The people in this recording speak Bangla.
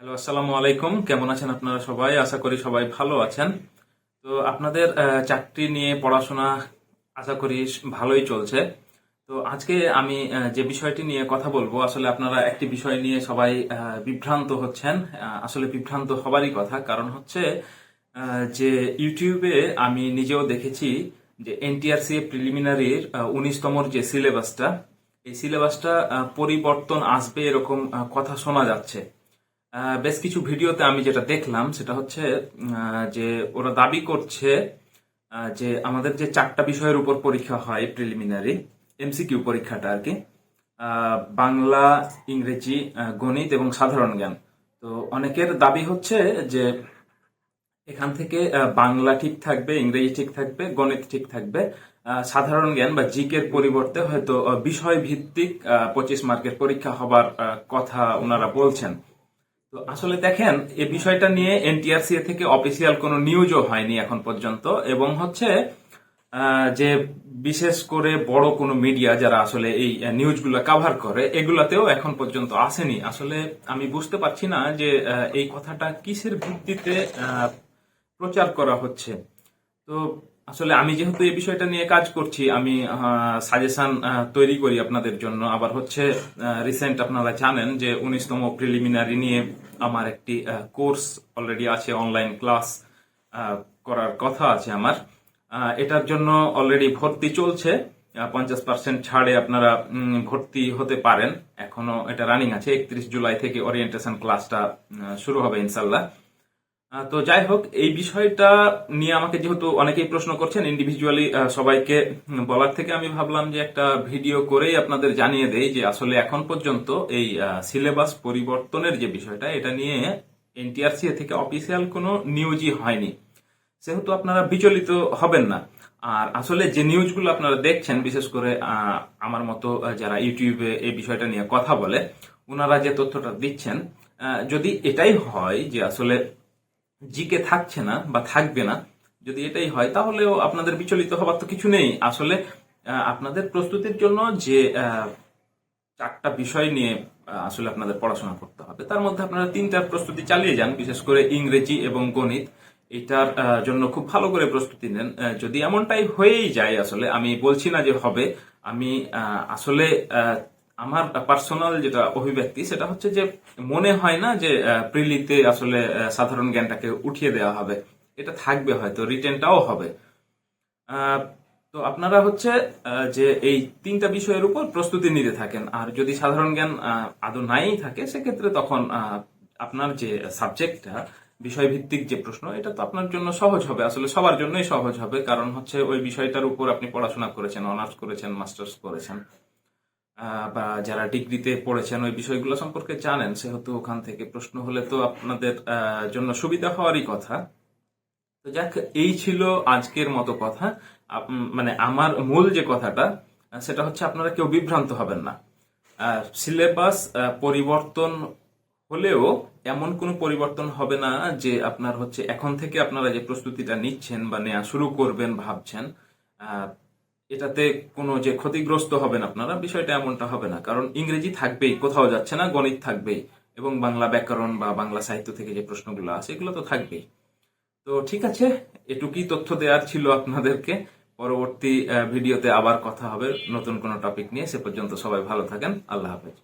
হ্যালো, আসসালামু আলাইকুম। কেমন আছেন আপনারা সবাই? আশা করি সবাই ভালো আছেন। তো আপনাদের চাকরি নিয়ে পড়াশোনা আশা করি ভালোই চলছে। তো আজকে আমি যে বিষয়টি নিয়ে কথা বলব, আসলে আপনারা একটি বিষয় নিয়ে সবাই বিভ্রান্ত হচ্ছেন। আসলে বিভ্রান্ত হবারই কথা। কারণ হচ্ছে যে ইউটিউবে আমি নিজেও দেখেছি যে এনটিআরসি প্রিলিমিনারির উনিশতমর যে সিলেবাসটা, এই সিলেবাসটা পরিবর্তন আসবে এরকম কথা শোনা যাচ্ছে। বেশ কিছু ভিডিওতে আমি যেটা দেখলাম সেটা হচ্ছে যে ওরা দাবি করছে যে আমাদের যে চারটা বিষয়ের উপর পরীক্ষা হয় প্রিলিমিনারি এমসিকিউ পরীক্ষাটা আর কি বাংলা, ইংরেজি গণিত এবং সাধারণ জ্ঞান। তো অনেকের দাবি হচ্ছে যে এখান থেকে বাংলা ঠিক থাকবে, ইংরেজি ঠিক থাকবে, গণিত ঠিক থাকবে সাধারণ জ্ঞান বা জিকের পরিবর্তে হয়তো বিষয় ভিত্তিক পঁচিশ মার্কের পরীক্ষা হবার কথা ওনারা বলছেন। তো আসলে দেখেন, এই বিষয়টা নিয়ে এনটিআরসি থেকে অফিসিয়াল কোনো নিউজও হয়নি এখন পর্যন্ত এবং হচ্ছে যে বিশেষ করে বড় কোনো মিডিয়া যারা আসলে এই নিউজগুলো কাভার করে, এগুলাতেও এখন পর্যন্ত আসেনি। আসলে আমি বুঝতে পারছি না যে এই কথাটা কিসের ভিত্তিতে প্রচার করা হচ্ছে। তো আসলে আমি যেহেতু এই বিষয়টা নিয়ে কাজ করছি, আমি সাজেশন তৈরি করি আপনাদের জন্য। আবার হচ্ছে রিসেন্ট আপনারা জানেন যে উনিশতম প্রিলিমিনারি নিয়ে আমার একটি কোর্স অলরেডি আছে অনলাইন ক্লাস করার কথা আছে আমার। এটার জন্য অলরেডি ভর্তি চলছে। পঞ্চাশ পার্সেন্ট ছাড়ে আপনারা ভর্তি হতে পারেন। এখনও এটা রানিং আছে। একত্রিশ জুলাই থেকে ওরিয়েন্টেশন ক্লাসটা শুরু হবে ইনশাল্লাহ। তো যাই হোক, এই বিষয়টা নিয়ে আমাকে যেহেতু অনেকেই প্রশ্ন করছেন ইন্ডিভিজুয়ালি সবাইকে বলার থেকে আমি ভাবলাম যে একটা ভিডিও করেই আপনাদের জানিয়ে দেই যে আসলে এখন পর্যন্ত এই সিলেবাস পরিবর্তনের যে বিষয়টা, এটা নিয়ে এনটিআরসি থেকে অফিসিয়াল কোনো নিউজই হয়নি। সেহেতু আপনারা বিচলিত হবেন না। আর আসলে যে নিউজগুলো আপনারা দেখছেন, বিশেষ করে আমার মতো যারা ইউটিউবে এই বিষয়টা নিয়ে কথা বলে ওনারা যে তথ্যটা দিচ্ছেন যদি এটাই হয় যে আসলে জিকে থাকছে না বা থাকবে না, যদি এটাই হয়, তাহলেও আপনাদের বিচলিত হবার তো কিছু নেই। আসলে আপনাদের প্রস্তুতির জন্য যে চারটা বিষয় নিয়ে আসলে আপনাদের পড়াশোনা করতে হবে, তার মধ্যে আপনারা তিনটার প্রস্তুতি চালিয়ে যান, বিশেষ করে ইংরেজি এবং গণিত। এটার জন্য খুব ভালো করে প্রস্তুতি নেন। যদি এমনটাই হয়েই যায়, আসলে, আমি বলছি না যে হবে, আমি আসলে আমার পার্সোনাল যেটা অভিব্যক্তি, সেটা হচ্ছে যে মনে হয় না যে প্রিলিতে আসলে সাধারণ জ্ঞানটাকে উঠিয়ে দেওয়া হবে। এটা থাকবে হয়তো, রিটেনটাও হবে। তো আপনারা হচ্ছে যে এই তিনটা বিষয়ের উপর প্রস্তুতি নিতে থাকেন। আর যদি সাধারণ জ্ঞান আদৌ নাই থাকে, সেক্ষেত্রে তখন আপনার যে সাবজেক্টটা, বিষয়ভিত্তিক যে প্রশ্ন, এটা তো আপনার জন্য সহজ হবে। আসলে সবার জন্যই সহজ হবে। কারণ হচ্ছে, ওই বিষয়টার উপর আপনি পড়াশোনা করেছেন, অনার্স করেছেন, মাস্টার্স করেছেন। বা যারা ডিগ্রিতে পড়েছেন, ওই বিষয়গুলো সম্পর্কে জানেন, সেহেতু ওখান থেকে প্রশ্ন হলে তো আপনাদের জন্য সুবিধা হওয়ারই কথা। তো যাক, এই ছিল আজকের মতো কথা। মানে আমার মূল যে কথাটা, সেটা হচ্ছে আপনারা কেউ বিভ্রান্ত হবেন না। সিলেবাস পরিবর্তন হলেও এমন কোনো পরিবর্তন হবে না যে আপনার হচ্ছে এখন থেকে আপনারা যে প্রস্তুতিটা নিচ্ছেন বা নেওয়া শুরু করবেন, ভাবছেন এটাতে কোনো যে ক্ষতিগ্রস্ত হবেন আপনারা, বিষয়টা এমনটা হবে না। কারণ ইংরেজি থাকবেই, কোথাও যাচ্ছে না, গণিত থাকবেই। এবং বাংলা ব্যাকরণ বা বাংলা সাহিত্য থেকে যে প্রশ্নগুলো আছে, এগুলো তো থাকবেই। তো ঠিক আছে, এটুকুই তথ্য দেওয়ার ছিল আপনাদেরকে। পরবর্তী ভিডিওতে আবার কথা হবে। নতুন কোনো টপিক নিয়ে, সে পর্যন্ত সবাই ভালো থাকেন। আল্লাহ হাফেজ।